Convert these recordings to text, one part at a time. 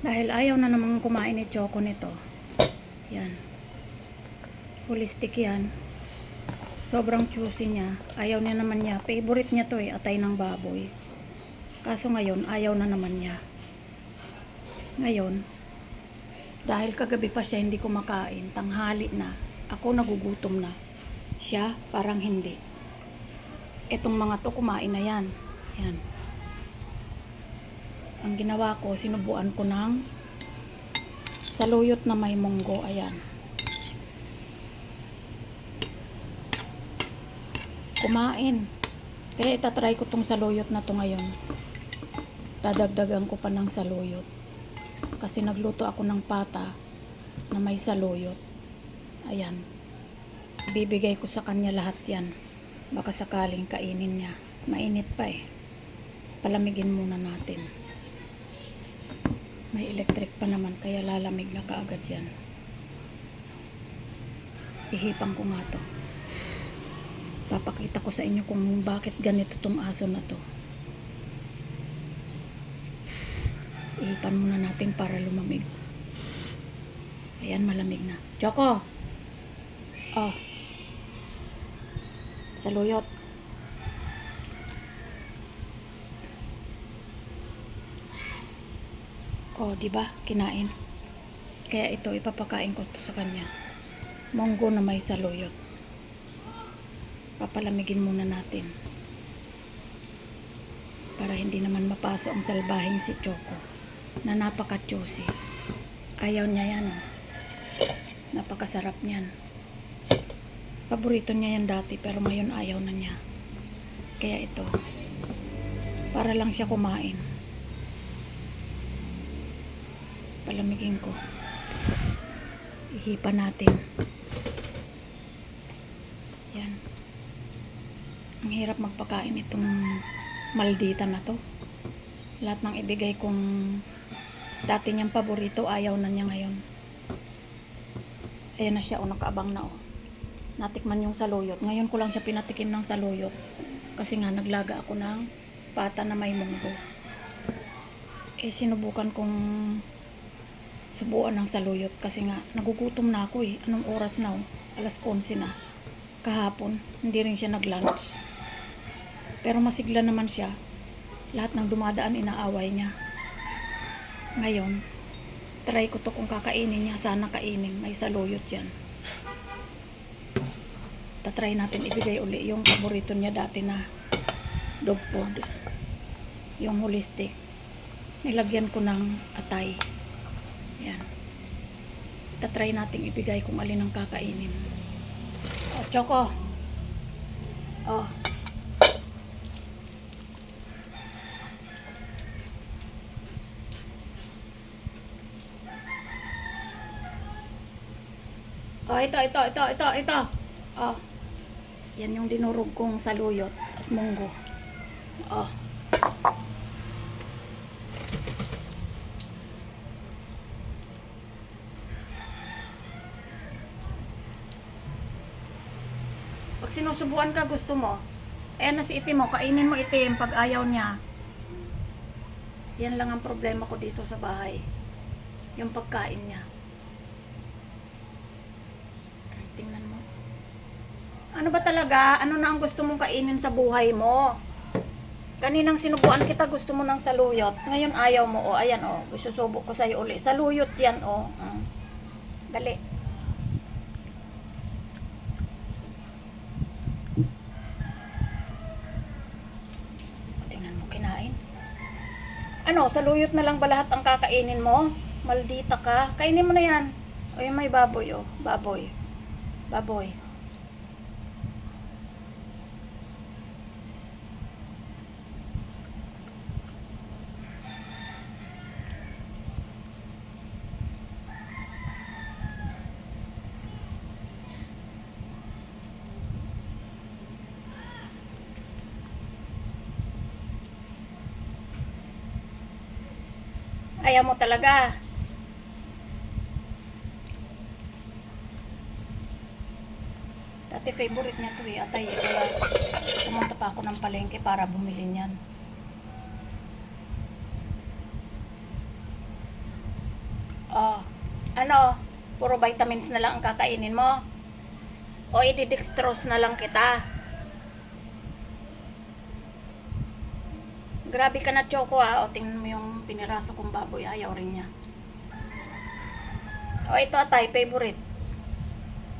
Dahil ayaw na namang kumain ni Choco nito. Yan. Holistic yan. Sobrang juicy niya. Ayaw niya naman niya. Favorite niya to eh, atay ng baboy. Kaso ngayon, ayaw na naman niya. Ngayon, dahil kagabi pa siya hindi kumakain, tanghali na, ako nagugutom na. Siya, parang hindi. Etong mga to, kumain na yan. Yan. Ang ginawa ko, sinubuan ko ng saluyot na may munggo. Ayan. Kumain. Kaya itatry ko tong saluyot na to ngayon. Dadagdagan ko pa ng saluyot. Kasi nagluto ako ng pata na may saluyot. Ayan. Bibigay ko sa kanya lahat yan. Baka sakaling kainin niya. Mainit pa eh. Palamigin muna natin. May electric pa naman kaya lalamig na kaagad yan. Ihipang ko nga to. Papakita ko sa inyo kung bakit ganito tong aso na to. Ihipan muna natin para lumamig. Ayan, malamig na. Choco! Oh. Saluyot. Oh, di ba? Kinain. Kaya ito ipapakain ko to sa kanya. Monggo na may saluyot. Papalamigin muna natin. Para hindi naman mapaso ang salbahing si Choco na napaka-juicy. Ayaw niya yan. Oh. Napakasarap niyan. Paborito niya yan dati pero ngayon ayaw na niya. Kaya ito. Para lang siya kumain. Palamigin ko. Ihipa natin. Yan. Ang hirap magpakain itong maldita na to. Lahat ng ibigay kong dati niyang paborito, ayaw na niya ngayon. Ayan na siya, o nakaabang na o. Natikman yung saluyot. Ngayon ko lang siya pinatikim ng saluyot. Kasi nga naglaga ako ng pata na may munggo. Eh sinubukan kong subuan ng saluyot kasi nga nagugutom na ako eh. Anong oras na oh? Alas 11 na. Kahapon, hindi rin siya nag-lunch. Pero masigla naman siya. Lahat ng dumadaan inaaway niya. Ngayon, try ko to kung kakainin niya. Sana kainin. May saluyot yan. Tatry natin ibigay uli yung paborito niya dati na dog food. Yung holistic. Nilagyan ko ng atay. Yan. Tatry natin ibigay kung alin ang kakainin. Oh, Choco. Oh. Oh, ito, ito, ito, ito, ito. Oh. Yan yung dinurog kong saluyot at munggo. Oh. Pag sinusubuan ka, gusto mo. Ayan na si itim mo, kainin mo itim pag ayaw niya. Yan lang ang problema ko dito sa bahay. Yung pagkain niya. Tingnan mo. Ano ba talaga? Ano na ang gusto mong kainin sa buhay mo? Kaninang sinubuan kita, gusto mo ng saluyot. Ngayon ayaw mo. O, ayan o. Isusubok ko sa'yo uli. Saluyot yan o. Mm. Dali. Tingnan mo, kinain. Ano, saluyot na lang ba lahat ang kakainin mo? Maldita ka. Kainin mo na yan. O, yung may baboy o. Baboy. Baboy. Ayaw mo talaga. Dati favorite niya to eh, atay eh. Kaya pumunta pa ako ng palengke para bumili niyan. Ano? Puro vitamins na lang ang kakainin mo? O ididextrose na lang kita? Grabe ka na, Choco, ah. O, tingnan mo yung piniraso kong baboy. Ayaw rin niya. O, ito, atay, favorite.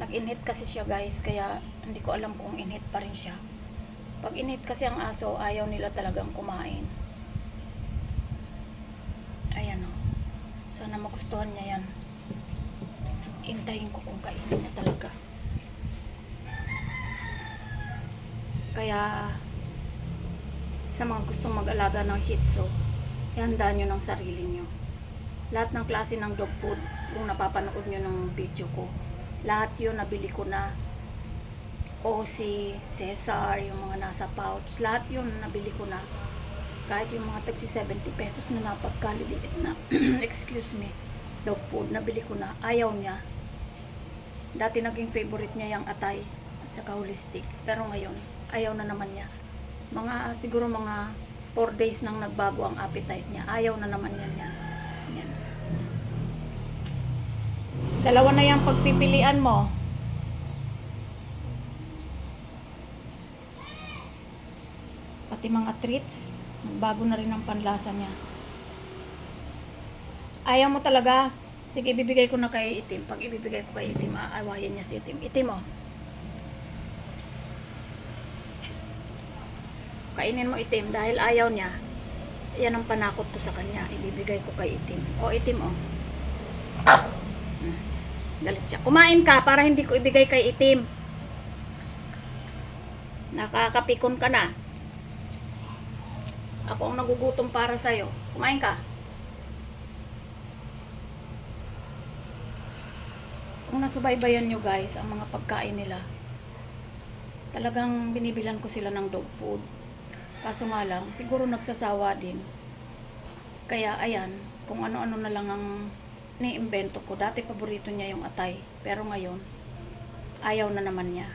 Nag-inhit kasi siya, guys. Kaya, hindi ko alam kung inhit pa rin siya. Pag inhit kasi ang aso, ayaw nila talagang kumain. Ayan, o. Sana magustuhan niya yan. Intayin ko kung kainin niya talaga. Kaya, sa mga gustong mag-alaga ng Shih Tzu, ihanda nyo ng sarili nyo. Lahat ng klase ng dog food, kung napapanood nyo ng video ko, lahat yun nabili ko na. OC, Cesar, yung mga nasa pouch, lahat yun nabili ko na. Kahit yung mga tagsi 70 pesos na napagkaliliit na, excuse me, dog food, nabili ko na. Ayaw niya. Dati naging favorite niya yung atay at saka holistic. Pero ngayon, ayaw na naman niya mga siguro mga 4 days nang nagbago ang appetite niya. Ayaw na naman yan niya. Yan. Dalawa na yung pagpipilian mo. Pati mga treats, bago na rin ang panlasa niya. Ayaw mo talaga. Sige, ibibigay ko na kay itim. Pag ibibigay ko kay itim, aawayin niya si itim. Itim mo. Kainin mo itim dahil ayaw niya. Yan ang panakot ko sa kanya. Ibibigay ko kay itim. O itim o. Hmm. Galit siya. Kumain ka para hindi ko ibigay kay itim. Nakakapikon ka na. Ako ang nagugutom para sa'yo. Kumain ka. Kung nasubaybayan nyo guys, ang mga pagkain nila, talagang binibilan ko sila ng dog food. Kaso nga lang, siguro nagsasawa din. Kaya ayan, kung ano-ano na lang ang niimbento ko. Dati paborito niya yung atay. Pero ngayon, ayaw na naman niya.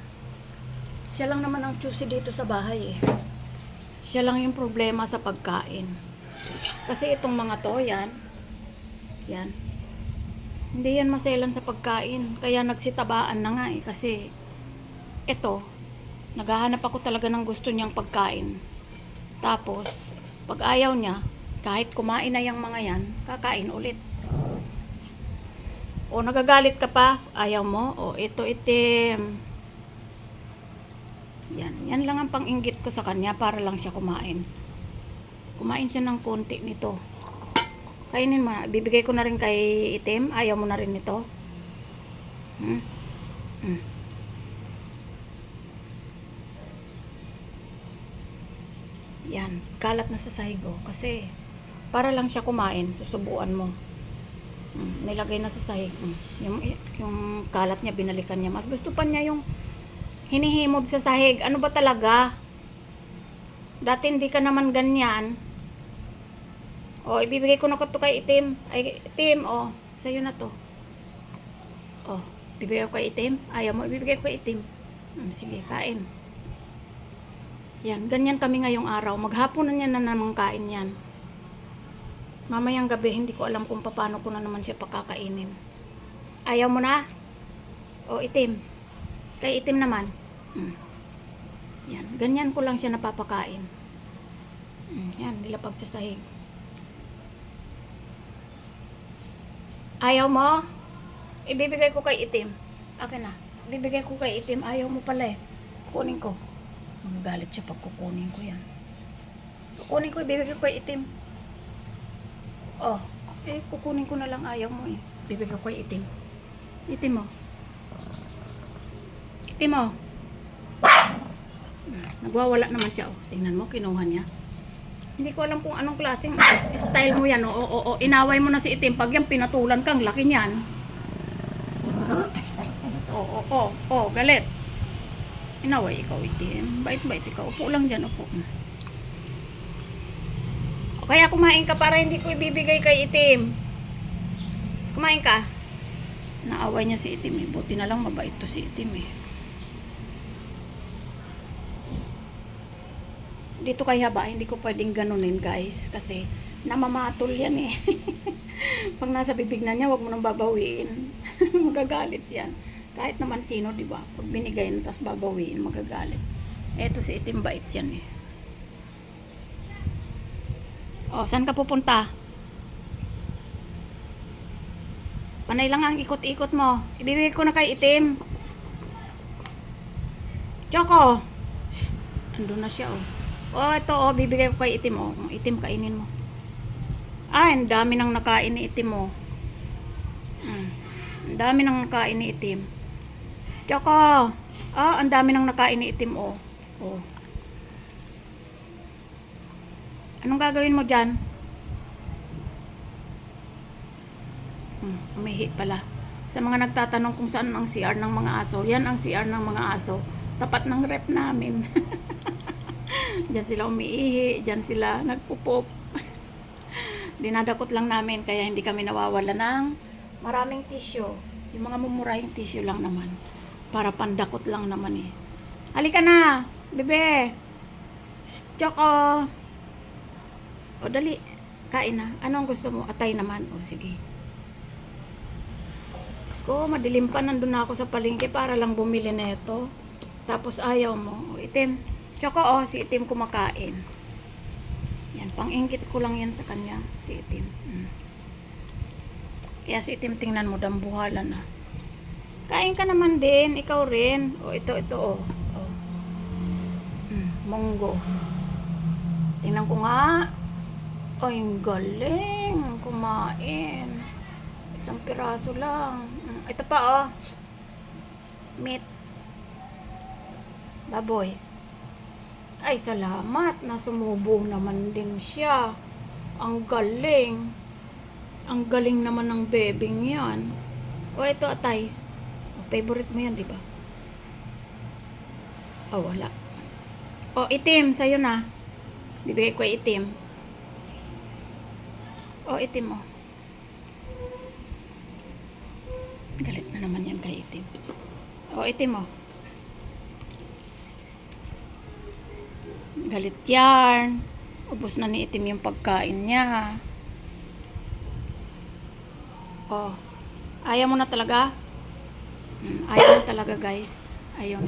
Siya lang naman ang choosy dito sa bahay eh. Siya lang yung problema sa pagkain. Kasi itong mga to, yan. Yan. Hindi yan maselan sa pagkain. Kaya nagsitabaan na nga eh. Kasi ito, naghahanap ako talaga ng gusto niyang pagkain. Tapos, pag ayaw niya, kahit kumain na yung mga yan, kakain ulit. O nagagalit ka pa, ayaw mo, o ito itim. Yan, yan lang ang pang-inggit ko sa kanya para lang siya kumain. Kumain siya ng konti nito. Kainin mo, bibigay ko na rin kay itim, ayaw mo na rin nito. Hmm? Hmm. Yan, kalat na sa sahigo kasi para lang siya kumain, susubuan mo. Mm, nilagay na sa sahig. Mm, yung, yung kalat niya, binalikan niya. Mas gusto pa niya yung hinihimod sa sahig. Ano ba talaga? Dati hindi ka naman ganyan. O, ibibigay ko na ko to kay itim. Ay, itim, o. Sa'yo na to. O, bibigay ko kay itim. Ayaw mo, ibibigay ko kay itim. Hmm, sige, kain. Yan, ganyan kami ngayong araw. Maghapon na niya na namang kain yan. Mamayang gabi, hindi ko alam kung paano ko na naman siya pakakainin. Ayaw mo na? O itim. Kay itim naman. Hmm. Yan, ganyan ko lang siya napapakain. Hmm, yan, nilapag sa sahig. Ayaw mo? Ibibigay ko kay itim. Akin na. Ibibigay ko kay itim. Ayaw mo pala eh. Kukunin ko. Magalit siya pag kukunin ko yan. Kukunin ko, ibibigay ko itim. Oh, eh, kukunin ko na lang ayaw mo eh. Bibigay ko itim. Itim mo. Itim mo. Hmm, Nagwawala naman siya. Oh. Tingnan mo, kinuha niya. Hindi ko alam kung anong klaseng style mo yan. Oo, oo, oo. Inaway mo na si itim. Pag yan pinatulan kang laki niyan. Oo, oo, oo. Oo, galit. Inaway ikaw itim. Bait-bait ikaw. Upo lang dyan, upo. O kaya kumain ka para hindi ko ibibigay kay itim. Kumain ka. Naaway niya si itim eh. Buti na lang mabait to si itim eh. Dito kay haba, hindi ko pwedeng ganunin guys. Kasi namamatol yan eh. Pag nasa bibig na niya, wag mo nang babawiin. magagalit yan. Kahit naman sino, di ba? Pag binigay na, tapos babawiin, magagalit. Eto si itim bait yan eh. O, saan ka pupunta? Panay lang ang ikot-ikot mo. Ibibigay ko na kay itim. Choco! Shh! Andun na siya, oh. Oh, ito, oh. Bibigay ko kay itim, oh. Itim, kainin mo. Ay, ang dami nang nakain ni itim, oh. Mm. Ang dami nang nakain ni itim. Choco! Ah, ang dami nang nakain itim, oh. Oh. Anong gagawin mo dyan? Hmm, umihi pala. Sa mga nagtatanong kung saan ang CR ng mga aso, yan ang CR ng mga aso. Tapat ng rep namin. diyan sila umiihi, diyan sila nagpupop. Dinadakot lang namin kaya hindi kami nawawala ng maraming tissue. Yung mga mumurahing tissue lang naman. Para pandakot lang naman eh. Halika na, bebe. Choco. O dali, kain na. Ano ang gusto mo? Atay naman. O sige. Diyos ko, madilim pa. Nandun na ako sa palengke para lang bumili na ito. Tapos ayaw mo. O itim. Choco, o, si itim kumakain. Yan, pang-ingkit ko lang yan sa kanya. Si itim. Mm. Kaya si itim, tingnan mo, dambuhala na. Kain ka naman din. Ikaw rin. O, ito, ito, o. o. Mm, monggo. Tingnan ko nga. Ay, ang galing. Kumain. Isang piraso lang. Mm, Ito pa, oh. Shh. Meat. Baboy. Ay, salamat. Nasumubo naman din siya. Ang galing. Ang galing naman ng bebing yan. O, ito, atay. Favorite mo yan, di ba? O, wala. O, itim. Sa'yo na. Bibigay ko itim. O, itim mo. Galit na naman yan kay itim. O, itim mo. Galit yan. Ubus na ni itim yung pagkain niya. O. Ayaw mo na talaga? Hmm, ayaw talaga guys. Ayun.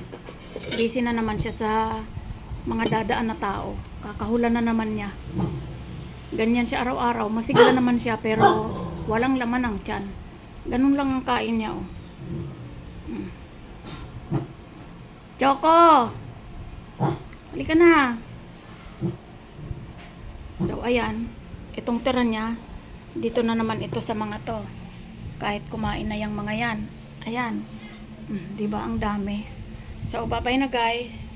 Busy na naman siya sa mga dadaan na tao. Kakahula na naman niya. Ganyan siya araw-araw. Masigla naman siya pero walang laman ang tiyan. Ganun lang ang kain niya. Oh. Mm. Choco! Halika na. So, ayan. Itong tira niya, dito na naman ito sa mga to. Kahit kumain na yung mga yan. Ayan. Mm, di ba ang dami? So, bye-bye na guys.